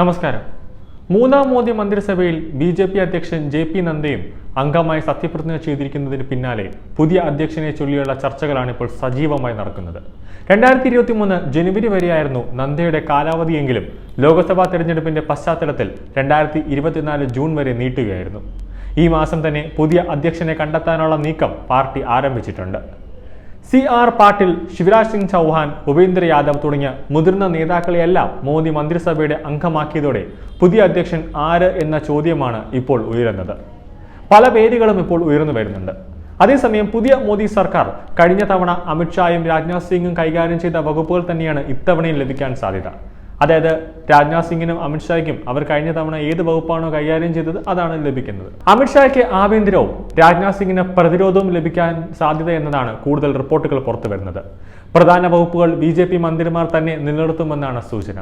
നമസ്കാരം. മൂന്നാം മോദി മന്ത്രിസഭയിൽ ബി ജെ പി അധ്യക്ഷൻ ജെ പി നദ്ദയും അംഗമായി സത്യപ്രതിജ്ഞ ചെയ്തിരിക്കുന്നതിന് പിന്നാലെ പുതിയ അധ്യക്ഷനെ ചൊല്ലിയുള്ള ചർച്ചകളാണ് ഇപ്പോൾ സജീവമായി നടക്കുന്നത്. രണ്ടായിരത്തി ഇരുപത്തി മൂന്ന് ജനുവരി വരെയായിരുന്നു നന്ദയുടെ കാലാവധിയെങ്കിലും ലോക്സഭാ തെരഞ്ഞെടുപ്പിന്റെ പശ്ചാത്തലത്തിൽ രണ്ടായിരത്തി ഇരുപത്തിനാല് ജൂൺ വരെ നീട്ടുകയായിരുന്നു. ഈ മാസം തന്നെ പുതിയ അധ്യക്ഷനെ കണ്ടെത്താനുള്ള നീക്കം പാർട്ടി ആരംഭിച്ചിട്ടുണ്ട്. സി ആർ പാട്ടിൽ ശിവരാജ് സിംഗ് ചൗഹാൻ ഉപേന്ദ്ര യാദവ് തുടങ്ങിയ മുതിർന്ന നേതാക്കളെയെല്ലാം മോദി മന്ത്രിസഭയുടെ അംഗമാക്കിയതോടെ പുതിയ അധ്യക്ഷൻ ആര് എന്ന ചോദ്യമാണ് ഇപ്പോൾ ഉയരുന്നത്. പല പേരുകളും ഇപ്പോൾ ഉയർന്നു വരുന്നുണ്ട്. അതേസമയം പുതിയ മോദി സർക്കാർ കഴിഞ്ഞ തവണ അമിത്ഷായും രാജ്നാഥ് സിംഗും കൈകാര്യം ചെയ്ത വകുപ്പുകൾ തന്നെയാണ് ഇത്തവണയും ലഭിക്കാൻ സാധ്യത. അതായത് രാജ്നാഥ് സിംഗിനും അമിത്ഷായ്ക്കും അവർ കഴിഞ്ഞ തവണ ഏത് വകുപ്പാണോ കൈകാര്യം ചെയ്തത് അതാണ് ലഭിക്കുന്നത്. അമിത്ഷായ്ക്ക് ആഭ്യന്തരവും രാജ്നാഥ് സിംഗിന് പ്രതിരോധവും ലഭിക്കാൻ സാധ്യത എന്നതാണ് കൂടുതൽ റിപ്പോർട്ടുകൾ പുറത്തു വരുന്നത്. പ്രധാന വകുപ്പുകൾ ബി ജെ പി മന്ത്രിമാർ തന്നെ നിലനിർത്തുമെന്നാണ് സൂചന.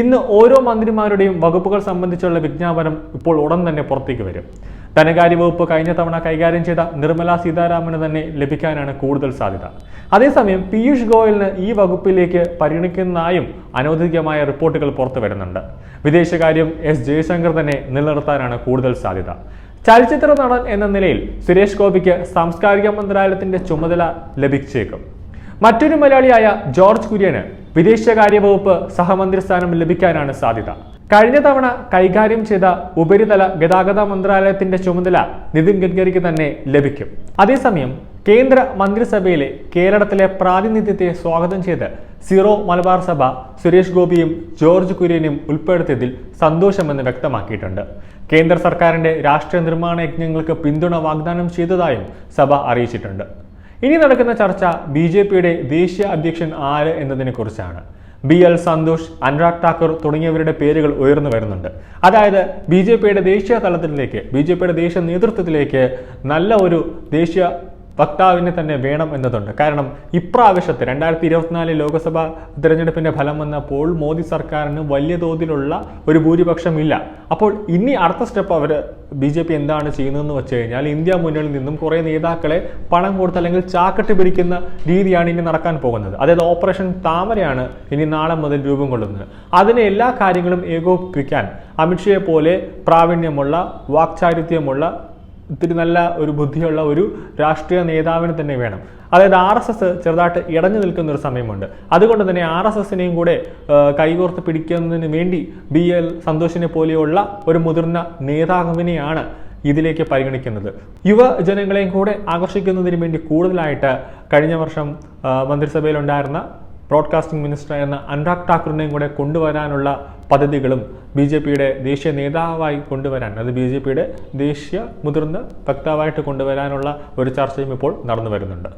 ഇന്ന് ഓരോ മന്ത്രിമാരുടെയും വകുപ്പുകൾ സംബന്ധിച്ചുള്ള വിജ്ഞാപനം ഇപ്പോൾ ഉടൻ തന്നെ പുറത്തേക്ക് വരും. ധനകാര്യ വകുപ്പ് കഴിഞ്ഞ തവണ കൈകാര്യം ചെയ്ത നിർമ്മല സീതാരാമന് തന്നെ ലഭിക്കാനാണ് കൂടുതൽ സാധ്യത. അതേസമയം പീയൂഷ് ഗോയലിന് ഈ വകുപ്പിലേക്ക് പരിഗണിക്കുന്നതായും അനൗദ്യോഗികമായ റിപ്പോർട്ടുകൾ പുറത്തു വരുന്നുണ്ട്. വിദേശകാര്യം എസ് ജയശങ്കർ തന്നെ നിലനിർത്താനാണ് കൂടുതൽ സാധ്യത. ചലച്ചിത്ര നടൻ എന്ന നിലയിൽ സുരേഷ് ഗോപിക്ക് സാംസ്കാരിക മന്ത്രാലയത്തിന്റെ ചുമതല ലഭിച്ചേക്കും. മറ്റൊരു മലയാളിയായ ജോർജ് കുര്യന് വിദേശകാര്യ വകുപ്പ് സഹമന്ത്രി സ്ഥാനം ലഭിക്കാനാണ് സാധ്യത. കഴിഞ്ഞ തവണ കൈകാര്യം ചെയ്ത ഉപരിതല ഗതാഗത മന്ത്രാലയത്തിന്റെ ചുമതല നിതിൻ ഗഡ്കരിക്ക് തന്നെ ലഭിക്കും. അതേസമയം കേന്ദ്ര മന്ത്രിസഭയിലെ കേരളത്തിലെ പ്രാതിനിധ്യത്തെ സ്വാഗതം ചെയ്ത് സിറോ മലബാർ സഭ സുരേഷ് ഗോപിയും ജോർജ് കുര്യനും ഉൾപ്പെടുത്തിയതിൽ സന്തോഷമെന്ന് വ്യക്തമാക്കിയിട്ടുണ്ട്. കേന്ദ്ര സർക്കാരിന്റെ രാഷ്ട്രീയ നിർമ്മാണ യജ്ഞങ്ങൾക്ക് പിന്തുണ വാഗ്ദാനം ചെയ്തതായും സഭ അറിയിച്ചിട്ടുണ്ട്. ഇനി നടക്കുന്ന ചർച്ച ബി ദേശീയ അധ്യക്ഷൻ ആര് എന്നതിനെ കുറിച്ചാണ് ബി എൽ സന്തോഷ് അനുരാഗ് ഠാക്കൂർ തുടങ്ങിയവരുടെ പേരുകൾ ഉയർന്നു വരുന്നുണ്ട്. അതായത് ബി ജെ പിയുടെ ദേശീയ തലത്തിലേക്ക് ബി ജെ പിയുടെ ദേശീയ നേതൃത്വത്തിലേക്ക് നല്ല ഒരു ദേശീയ വക്താവിനെ തന്നെ വേണം എന്നതുണ്ട്. കാരണം ഇപ്രാവശ്യത്തെ രണ്ടായിരത്തി ഇരുപത്തിനാല് ലോക്സഭാ തിരഞ്ഞെടുപ്പിന്റെ ഫലം വന്നപ്പോൾ മോദി സർക്കാരിന് വലിയ തോതിലുള്ള ഒരു ഭൂരിപക്ഷം ഇല്ല അപ്പോൾ ഇനി അടുത്ത സ്റ്റെപ്പ് അവർ ബി ജെ പി എന്താണ് ചെയ്യുന്നതെന്ന് വെച്ച് കഴിഞ്ഞാൽ ഇന്ത്യ മുന്നണിയിൽ നിന്നും കുറേ നേതാക്കളെ പണം കൊടുത്ത് അല്ലെങ്കിൽ ചാക്കട്ട് പിടിക്കുന്ന രീതിയാണ് ഇനി നടക്കാൻ പോകുന്നത്. അതായത് ഓപ്പറേഷൻ താമരയാണ് ഇനി നാളെ മുതൽ രൂപം കൊള്ളുന്നത്. അതിനെ എല്ലാ കാര്യങ്ങളും ഏകോപിപ്പിക്കാൻ അമിത്ഷയെ പോലെ പ്രാവീണ്യമുള്ള വാക്ചാരിത്യമുള്ള ഇത്തിരി നല്ല ഒരു ബുദ്ധിയുള്ള ഒരു രാഷ്ട്രീയ നേതാവിന് തന്നെ വേണം. അതായത് ആർ എസ് എസ് ചെറുതായിട്ട് ഇടഞ്ഞു നിൽക്കുന്ന ഒരു സമയമുണ്ട്. അതുകൊണ്ട് തന്നെ ആർ എസ് എസിനെയും കൂടെ കൈകോർത്ത് പിടിക്കുന്നതിന് വേണ്ടി ബി എൽ സന്തോഷിനെ പോലെയുള്ള ഒരു മുതിർന്ന നേതാവിനെയാണ് ഇതിലേക്ക് പരിഗണിക്കുന്നത്. യുവജനങ്ങളെയും കൂടെ ആകർഷിക്കുന്നതിന് വേണ്ടി കൂടുതലായിട്ട് കഴിഞ്ഞ വർഷം മന്ത്രിസഭയിലുണ്ടായിരുന്ന ബ്രോഡ്കാസ്റ്റിംഗ് മിനിസ്റ്റർ എന്ന അനുരാഗ് ഠാക്കൂറിനെയും കൂടെ കൊണ്ടുവരാനുള്ള പദ്ധതികളും ബി ജെ പിയുടെ ദേശീയ നേതാവായി കൊണ്ടുവരാൻ അത് ബി ജെ പിയുടെ ദേശീയ മുതിർന്ന വക്താവായിട്ട് കൊണ്ടുവരാനുള്ള ഒരു ചർച്ചയും ഇപ്പോൾ നടന്നു വരുന്നുണ്ട്.